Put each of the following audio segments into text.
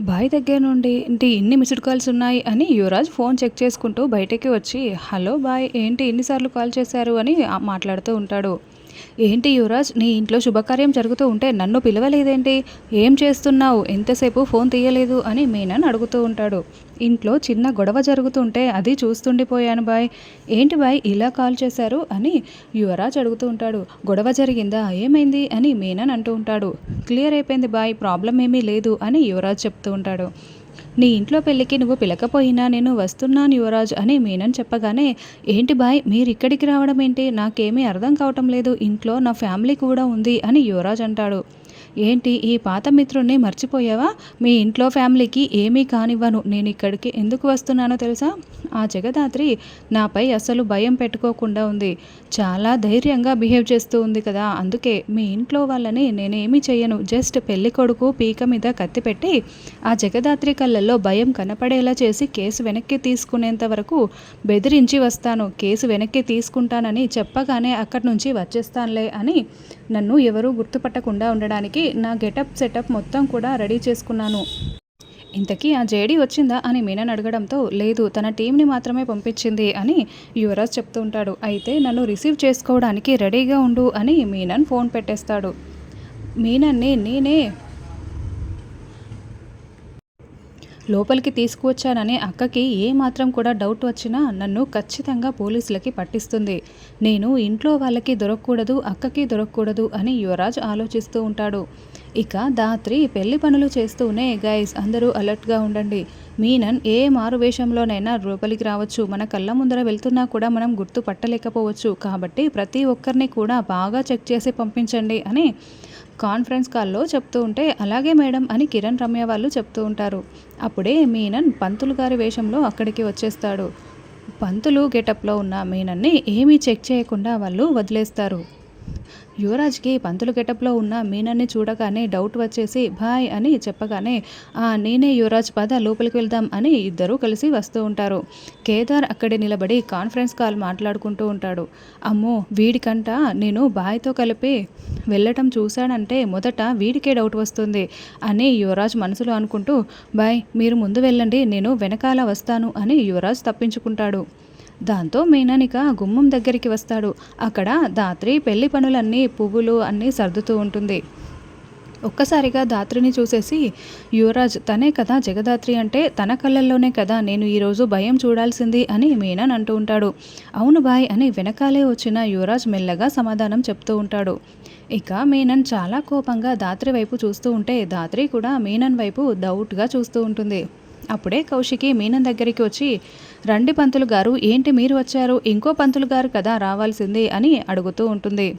Bye దగ్గర నుండి ఏంటి ఇన్ని మిస్డ్ కాల్స్ ఉన్నాయి? అని యువరాజ్ ఫోన్ చెక్ చేసుకుంటూ బయటకి వచ్చి హలో బాయ్ ఏంటి ఎన్నిసార్లు కాల్ చేశారు? అని మాట్లాడుతూ ఉంటాడు. ఏంటి యువరాజ్ నీ ఇంట్లో శుభకార్యం జరుగుతూ ఉంటే నన్ను పిలవలేదేంటి? ఏం చేస్తున్నావు? ఎంతసేపు ఫోన్ తీయలేదు? అని మీనన్ అడుగుతూ ఉంటాడు. ఇంట్లో చిన్న గొడవ జరుగుతుంటే అది చూస్తుండిపోయాను బాయ్. ఏంటి బాయ్ ఇలా కాల్ చేశారు అని యువరాజ్ అడుగుతూ ఉంటాడు. గొడవ జరిగిందా? ఏమైంది? అని మీనన్ అంటూ ఉంటాడు. క్లియర్ అయిపోయింది బాయ్ ప్రాబ్లం ఏమీ లేదు అని యువరాజ్ చెప్తూ ఉంటాడు. నీ ఇంట్లో పెళ్ళికి నువ్వు పిలకపోయినా నేను వస్తున్నాను యువరాజ్ అని మీనన్ చెప్పగానే ఏంటి బాయ్ మీరు ఇక్కడికి రావడం ఏంటి? నాకేమీ అర్థం కావటం లేదు. ఇంట్లో నా ఫ్యామిలీ కూడా ఉంది అని యువరాజ్ అంటాడు. ఏంటి ఈ పాత మిత్రుణ్ణి మర్చిపోయావా? మీ ఇంట్లో ఫ్యామిలీకి ఏమీ కానివ్వను. నేను ఇక్కడికి ఎందుకు వస్తున్నానో తెలుసా? ఆ జగదాత్రి నాపై అసలు భయం పెట్టుకోకుండా ఉంది. చాలా ధైర్యంగా బిహేవ్ చేస్తూ ఉంది కదా. అందుకే మీ ఇంట్లో వాళ్ళని నేనేమీ చెయ్యను. జస్ట్ పెళ్ళి కొడుకు పీక మీద కత్తి పెట్టి ఆ జగదాత్రి కళ్ళల్లో భయం కనపడేలా చేసి కేసు వెనక్కి తీసుకునేంత వరకు బెదిరించి వస్తాను. కేసు వెనక్కి తీసుకుంటానని చెప్పగానే అక్కడి నుంచి వచ్చేస్తానులే అని నన్ను ఎవరూ గుర్తుపట్టకుండా ఉండడానికి నా గెటప్ సెటప్ మొత్తం కూడా రెడీ చేసుకున్నాను. ఇంతకీ ఆ జేడీ వచ్చిందా అని మీనన్ అడగడంతో లేదు తన టీంని మాత్రమే పంపించింది అని యువరాజ్ చెప్తూ ఉంటాడు. అయితే నన్ను రిసీవ్ చేసుకోవడానికి రెడీగా ఉండు అని మీనన్ ఫోన్ పెట్టేస్తాడు. మీనన్ని నేనే లోపలికి తీసుకువచ్చానని అక్కకి ఏ మాత్రం కూడా డౌట్ వచ్చినా నన్ను ఖచ్చితంగా పోలీసులకి పట్టిస్తుంది. నేను ఇంట్లో వాళ్ళకి దొరకకూడదు అక్కకి దొరకకూడదు అని యువరాజ్ ఆలోచిస్తూ ఉంటాడు. ఇక దాత్రి పెళ్ళి పనులు చేస్తూనే గైస్ అందరూ అలర్ట్గా ఉండండి. మీనన్ ఏ మారు వేషంలోనైనా లోపలికి రావచ్చు. మన కళ్ళ ముందర వెళ్తున్నా కూడా మనం గుర్తు పట్టలేకపోవచ్చు కాబట్టి ప్రతి ఒక్కరిని కూడా బాగా చెక్ చేసి పంపించండి అని కాన్ఫరెన్స్ కాల్లో చెప్తూ ఉంటే అలాగే మేడం అని కిరణ్ రమ్య వాళ్ళు చెప్తూ ఉంటారు. అప్పుడే మీనన్ పంతులు గారి వేషంలో అక్కడికి వచ్చేస్తాడు. పంతులు గెటప్లో ఉన్న మీనన్ని ఏమీ చెక్ చేయకుండా వాళ్ళు వదిలేస్తారు. యువరాజ్కి పంతులు గెటప్లో ఉన్న మీనన్ని చూడగానే డౌట్ వచ్చేసి బాయ్ అని చెప్పగానే "ఆ, నేనే యువరాజ్ పద లోపలికి వెళ్దాం అని ఇద్దరూ కలిసి వస్తూ ఉంటారు. కేదార్ అక్కడే నిలబడి కాన్ఫరెన్స్ కాల్ మాట్లాడుకుంటూ ఉంటాడు. అమ్మో వీడికంట నేను బాయ్తో కలిపి వెళ్ళటం చూశానంటే మొదట వీడికే డౌట్ వస్తుంది అని యువరాజ్ మనసులో అనుకుంటూ బాయ్ మీరు ముందు వెళ్ళండి నేను వెనకాల వస్తాను అని యువరాజ్ తప్పించుకుంటాడు. దాంతో మీననిక గుమ్మం దగ్గరికి వస్తాడు. అక్కడ దాత్రి పెళ్ళి పనులన్నీ పువ్వులు అన్నీ సర్దుతూ ఉంటుంది. ఒక్కసారిగా దాత్రిని చూసేసి యువరాజ్ తనే కదా జగదాత్రి అంటే తన కళ్ళల్లోనే కదా నేను ఈరోజు భయం చూడాల్సింది అని మీనన్ అంటూ ఉంటాడు. అవును బాయ్ అని వెనకాలే వచ్చిన యువరాజ్ మెల్లగా సమాధానం చెప్తూ ఉంటాడు. ఇక మీనన్ చాలా కోపంగా దాత్రి వైపు చూస్తూ ఉంటే దాత్రి కూడా మీనన్ వైపు డౌట్గా చూస్తూ ఉంటుంది. అప్పుడే కౌశికి మీనన్ దగ్గరికి వచ్చి రండి పంతులు గారు ఏంటి మీరు వచ్చారు? ఇంకో పంతులు గారు కదా రావాల్సింది అని అడుగుతూ ఉంటుంది.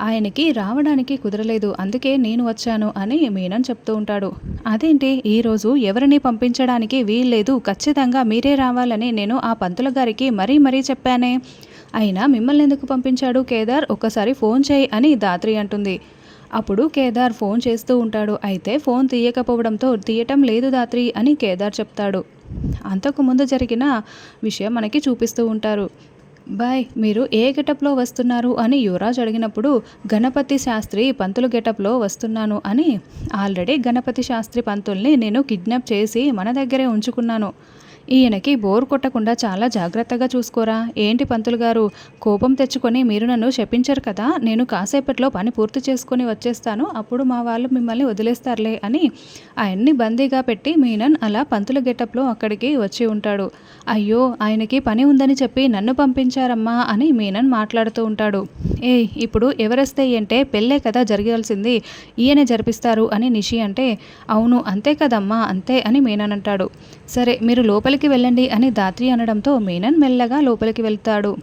ఆయనకి రావడానికి కుదరలేదు అందుకే నేను వచ్చాను అని మీనన్ చెప్తూ ఉంటాడు. అదేంటి? ఈరోజు ఎవరిని పంపించడానికి వీల్లేదు ఖచ్చితంగా మీరే రావాలని నేను ఆ పంతుల గారికి మరీ మరీ చెప్పానే. అయినా మిమ్మల్ని ఎందుకు పంపించాడు కేదార్? ఒక్కసారి ఫోన్ చేయి అని దాత్రి అంటుంది. అప్పుడు కేదార్ ఫోన్ చేస్తూ ఉంటాడు. అయితే ఫోన్ తీయకపోవడంతో తీయటం లేదు దాత్రి అని కేదార్ చెప్తాడు. అంతకు ముందు జరిగిన విషయం మనకి చూపిస్తూ ఉంటారు. బాయ్ మీరు ఏ గెటప్లో వస్తున్నారు అని యువరాజ్ అడిగినప్పుడు గణపతి శాస్త్రి పంతులు గెటప్లో వస్తున్నాను అని. ఆల్రెడీ గణపతి శాస్త్రి పంతుల్ని నేను కిడ్నాప్ చేసి మన దగ్గరే ఉంచుకున్నాను. ఈయనకి బోర్ కొట్టకుండా చాలా జాగ్రత్తగా చూసుకోరా. ఏంటి పంతులు గారు? కోపం తెచ్చుకొని మీరు నన్ను శపించరు కదా. నేను కాసేపట్లో పని పూర్తి చేసుకొని వచ్చేస్తాను. అప్పుడు మా వాళ్ళు మిమ్మల్ని వదిలేస్తారులే అని ఆయన్ని బందీగా పెట్టి మీనన్ అలా పంతుల గెటప్లో అక్కడికి వచ్చి ఉంటాడు. అయ్యో ఆయనకి పని ఉందని చెప్పి నన్ను పంపించారమ్మా అని మీనన్ మాట్లాడుతూ ఉంటాడు. ఏ ఇప్పుడు ఎవరెస్తే అంటే పెళ్ళే కదా జరగాల్సింది. ఈయనే జరిపిస్తారు అని నిషి అంటే అవును అంతే కదమ్మా అంతే అని మీనన్ అంటాడు. సరే మీరు లోపలికి వెళ్ళండి అని దాత్రి అనడంతో మీనన్ మెల్లగా లోపలికి వెళ్తాడు.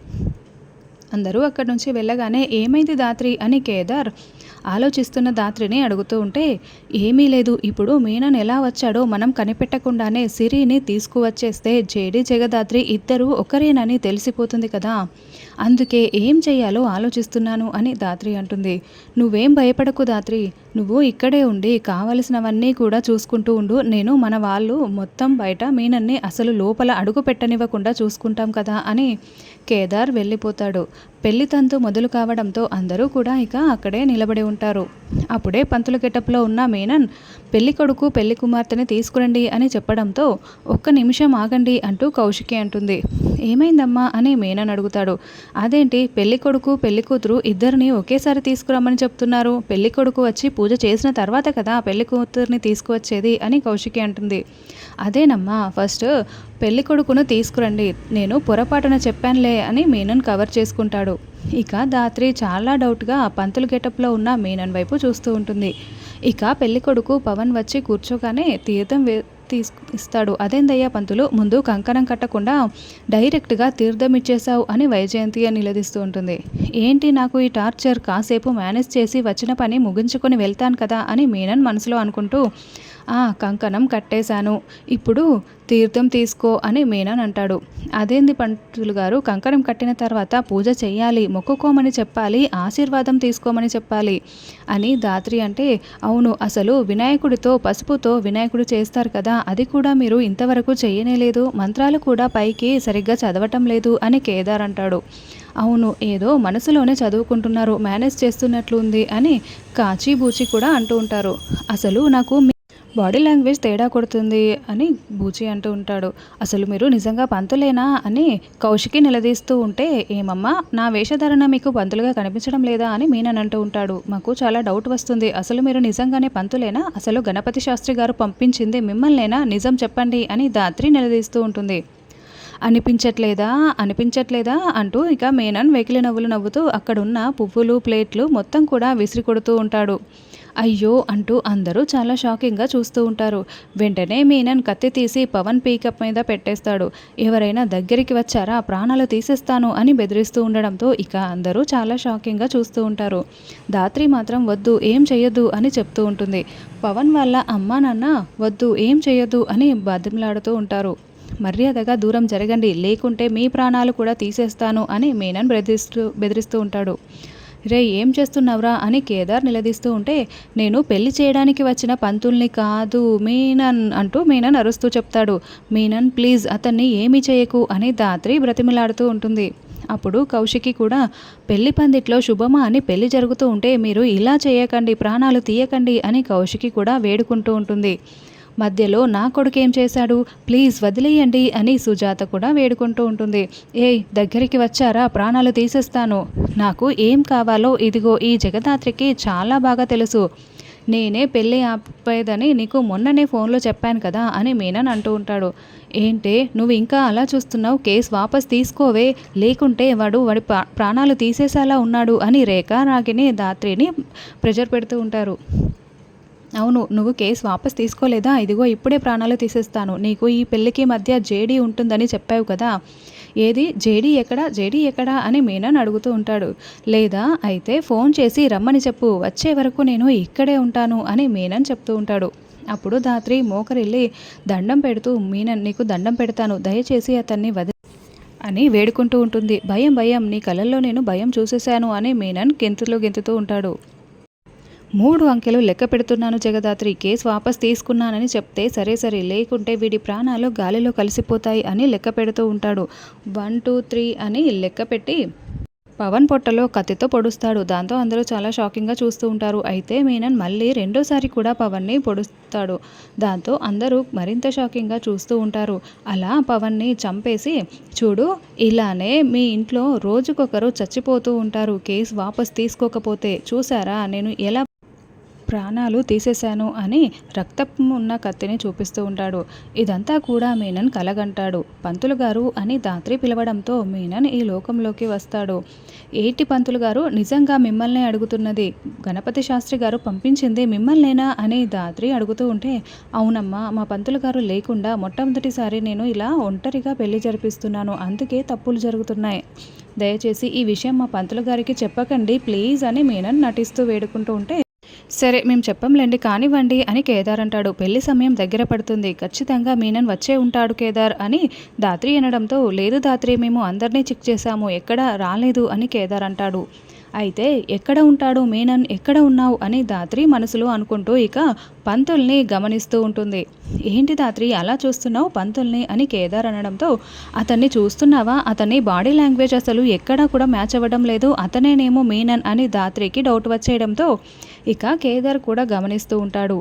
అందరూ అక్కడి నుంచి వెళ్ళగానే ఏమైంది దాత్రి అని కేదార్ ఆలోచిస్తున్న దాత్రిని అడుగుతూ ఉంటే ఏమీ లేదు ఇప్పుడు మీనన్ ఎలా వచ్చాడో మనం కనిపెట్టకుండానే సిరిని తీసుకువచ్చేస్తే జేడి జగదాత్రి ఇద్దరూ ఒకరేనని తెలిసిపోతుంది కదా. అందుకే ఏం చేయాలో ఆలోచిస్తున్నాను అని దాత్రి అంటుంది. నువ్వేం భయపడకు దాత్రి. నువ్వు ఇక్కడే ఉండి కావలసినవన్నీ కూడా చూసుకుంటూ ఉండు. నేను మన వాళ్ళు మొత్తం బయట మీనన్ని అసలు లోపల అడుగు పెట్టనివ్వకుండా చూసుకుంటాం కదా అని కేదార్ వెళ్ళిపోతాడు. పెళ్ళి తంతు మొదలు కావడంతో అందరూ కూడా ఇక అక్కడే నిలబడి ఉంటారు. అప్పుడే పంతుల గెటప్లో ఉన్న మీనన్ పెళ్ళి కొడుకు పెళ్ళి కుమార్తెని తీసుకురండి అని చెప్పడంతో ఒక్క నిమిషం ఆగండి అంటూ కౌశికి అంటుంది. ఏమైందమ్మా అని మీనన్ అడుగుతాడు. అదేంటి పెళ్ళి కొడుకు పెళ్ళి కూతురు ఇద్దరిని ఒకేసారి తీసుకురమ్మని చెప్తున్నారు. పెళ్ళి కొడుకు వచ్చి పూజ చేసిన తర్వాత కదా పెళ్ళి కూతుర్ని తీసుకువచ్చేది అని కౌశికి అంటుంది. అదేనమ్మా ఫస్ట్ పెళ్ళి కొడుకును తీసుకురండి. నేను పొరపాటున చెప్పానులే అని మీనన్ కవర్ చేసుకుంటాడు. ఇక దాత్రి చాలా డౌట్గా పంతులు గెటప్లో ఉన్న మీనన్ వైపు చూస్తూ ఉంటుంది. ఇక పెళ్ళి కొడుకు పవన్ వచ్చి కూర్చోగానే తీర్థం వే తీసు ఇస్తాడు. అదేందయ్యా పంతులు ముందు కంకణం కట్టకుండా డైరెక్ట్గా తీర్థం ఇచ్చేసావు అని వైజయంతి నిలదీస్తూ ఉంటుంది. ఏంటి నాకు ఈ టార్చర్? కాసేపు మేనేజ్ చేసి వచ్చిన పని ముగించుకొని వెళ్తాను కదా అని మీనన్ మనసులో అనుకుంటూ ఆ కంకణం కట్టేశాను. ఇప్పుడు తీర్థం తీసుకో అని మీనన్ అంటాడు. అదేంది పంతులు గారు? కంకణం కట్టిన తర్వాత పూజ చేయాలి మొక్కుకోమని చెప్పాలి ఆశీర్వాదం తీసుకోమని చెప్పాలి అని దాత్రి అంటే అవును అసలు వినాయకుడితో పసుపుతో వినాయకుడు చేస్తారు కదా అది కూడా మీరు ఇంతవరకు చేయనే లేదు మంత్రాలు కూడా పైకి సరిగ్గా చదవటం లేదు అని కేదార్ అంటాడు. అవును ఏదో మనసులోనే చదువుకుంటున్నారు మేనేజ్ చేస్తున్నట్లు ఉంది అని కాచిబూచి కూడా అంటూ ఉంటారు. అసలు నాకు బాడీ లాంగ్వేజ్ తేడా కొడుతుంది అని బూచి అంటూ ఉంటాడు. అసలు మీరు నిజంగా పంతులేనా అని కౌశికి నిలదీస్తూ ఉంటే ఏమమ్మా నా వేషధారణ మీకు పంతులుగా కనిపించడం లేదా అని మీనన్ అంటూ ఉంటాడు. మాకు చాలా డౌట్ వస్తుంది. అసలు మీరు నిజంగానే పంతులేనా? అసలు గణపతి శాస్త్రి గారు పంపించింది మిమ్మల్నేనా? నిజం చెప్పండి అని దాత్రి నిలదీస్తూ ఉంటుంది. అనిపించట్లేదా? అనిపించట్లేదా? అంటూ ఇక మేనన్ వెకిలి నవ్వులు నవ్వుతూ అక్కడున్న పువ్వులు ప్లేట్లు మొత్తం కూడా విసిరి కొడుతూ ఉంటాడు. అయ్యో అంటూ అందరూ చాలా షాకింగ్గా చూస్తూ ఉంటారు. వెంటనే మీనన్ కత్తి తీసి పవన్ పీకప్ మీద పెట్టేస్తాడు. ఎవరైనా దగ్గరికి వచ్చారా? ప్రాణాలు తీసేస్తాను అని బెదిరిస్తూ ఉండడంతో ఇక అందరూ చాలా షాకింగ్గా చూస్తూ ఉంటారు. దాత్రి మాత్రం వద్దు ఏం చెయ్యొద్దు అని చెప్తూ ఉంటుంది. పవన్ వాళ్ళ అమ్మా నాన్న వద్దు ఏం చెయ్యొద్దు అని బతిమలాడుతూ ఉంటారు. మర్యాదగా దూరం జరగండి లేకుంటే మీ ప్రాణాలు కూడా తీసేస్తాను అని మీనన్ బెదిరిస్తూ బెదిరిస్తూ ఉంటాడు. రే ఏం చేస్తున్నావురా అని కేదార్ నిలదీస్తూ ఉంటే నేను పెళ్ళి చేయడానికి వచ్చిన పంతుల్ని కాదు మీనన్ అంటూ మీనన్ అరుస్తూ చెప్తాడు. మీనన్ ప్లీజ్ అతన్ని ఏమీ చేయకు అని దాత్రి బ్రతిమిలాడుతూ ఉంటుంది. అప్పుడు కౌశికి కూడా పెళ్ళి పందిట్లో శుభమా అని పెళ్ళి జరుగుతూ ఉంటే మీరు ఇలా చేయకండి ప్రాణాలు తీయకండి అని కౌశికి కూడా వేడుకుంటూ ఉంటుంది. మధ్యలో నా కొడుకు ఏం చేశాడు? ప్లీజ్ వదిలేయండి అని సుజాత కూడా వేడుకుంటూ ఉంటుంది. ఏయ్ దగ్గరికి వచ్చారా? ప్రాణాలు తీసేస్తాను. నాకు ఏం కావాలో ఇదిగో ఈ జగదాత్రికి చాలా బాగా తెలుసు. నేనే పెళ్ళి ఆపేదని నీకు మొన్ననే ఫోన్లో చెప్పాను కదా అని మీనన్ అంటూ ఉంటాడు. ఏంటే నువ్వు ఇంకా అలా చూస్తున్నావు? కేసు వాపస్ తీసుకోవే? లేకుంటే వాడు వాడి ప్రాణాలు తీసేసేలా ఉన్నాడు అని రేఖ రాగిని దాత్రిని ప్రెజర్ పెడుతూ ఉంటారు. అవును నువ్వు కేసు వాపస్ తీసుకోలేదా? ఇదిగో ఇప్పుడే ప్రాణాలు తీసేస్తాను. నీకు ఈ పెళ్ళికి మధ్య జేడీ ఉంటుందని చెప్పావు కదా? ఏది? జేడీ ఎక్కడా? జేడీ ఎక్కడా? అని మీనన్ అడుగుతూ ఉంటాడు. లేదా? అయితే ఫోన్ చేసి రమ్మని చెప్పు. వచ్చే వరకు నేను ఇక్కడే ఉంటాను అని మీనన్ చెప్తూ ఉంటాడు. అప్పుడు దాత్రి మోకరిల్లి దండం పెడుతూ మీనన్ నీకు దండం పెడతాను. దయచేసి అతన్ని వదిలి అని వేడుకుంటూ ఉంటుంది. భయం భయం. నీ కళ్ళల్లో నేను భయం చూసేశాను అని మీనన్ గెంతులో గెంతుతూ ఉంటాడు. మూడు అంకెలు లెక్క పెడుతున్నాను జగదాత్రి. కేసు వాపస్ తీసుకున్నానని చెప్తే సరే సరే లేకుంటే వీడి ప్రాణాలు గాలిలో కలిసిపోతాయి అని లెక్క పెడుతూ ఉంటాడు. వన్ టూ త్రీ అని లెక్క పెట్టి పవన్ పొట్టలో కత్తితో పొడుస్తాడు. దాంతో అందరూ చాలా షాకింగ్గా చూస్తూ ఉంటారు. అయితే మీనన్ మళ్ళీ రెండోసారి కూడా పవన్ని పొడుస్తాడు. దాంతో అందరూ మరింత షాకింగ్గా చూస్తూ ఉంటారు. అలా పవన్ని చంపేసి చూడు ఇలానే మీ ఇంట్లో రోజుకొకరు చచ్చిపోతూ ఉంటారు. కేసు వాపస్ తీసుకోకపోతే చూసారా? నేను ఎలా ప్రాణాలు తీసేశాను అని రక్తపు ఉన్న కత్తిని చూపిస్తూ ఉంటాడు. ఇదంతా కూడా మీనన్ కలగంటాడు. పంతులు గారు అని దాత్రి పిలవడంతో మీనన్ ఈ లోకంలోకి వస్తాడు. ఏటి పంతులు గారు? నిజంగా మిమ్మల్నే అడుగుతున్నది. గణపతి శాస్త్రి గారు పంపించింది మిమ్మల్నేనా అని దాత్రి అడుగుతూ ఉంటే అవునమ్మా మా పంతులు గారు లేకుండా మొట్టమొదటిసారి నేను ఇలా ఒంటరిగా పెళ్ళి జరిపిస్తున్నాను. అందుకే తప్పులు జరుగుతున్నాయి. దయచేసి ఈ విషయం మా పంతులు గారికి చెప్పకండి ప్లీజ్ అని మీనన్ నటిస్తూ వేడుకుంటూ ఉంటే సరే మేము చెప్పంలేండి కానివ్వండి అని కేదార్ అంటాడు. పెళ్ళి సమయం దగ్గర పడుతుంది. ఖచ్చితంగా మీనన్ వచ్చే ఉంటాడు కేదార్ అని దాత్రి అనడంతో లేదు దాత్రి మేము అందరినీ చెక్ చేశాము. ఎక్కడా రాలేదు అని కేదార్ అంటాడు. అయితే ఎక్కడ ఉంటాడు మీనన్ ఎక్కడ ఉన్నావు అని దాత్రి మనసులో అనుకుంటూ ఇక పంతుల్ని గమనిస్తూ ఉంటుంది. ఏంటి దాత్రి అలా చూస్తున్నావు పంతుల్ని అని కేదార్ అనడంతో అతన్ని చూస్తున్నావా? అతని బాడీ లాంగ్వేజ్ అసలు ఎక్కడా కూడా మ్యాచ్ అవ్వడం లేదు. అతనేనేమో మీనన్ అని దాత్రికి డౌట్ వచ్చేయడంతో ఇక కేదార్ కూడా గమనిస్తూ ఉంటాడు.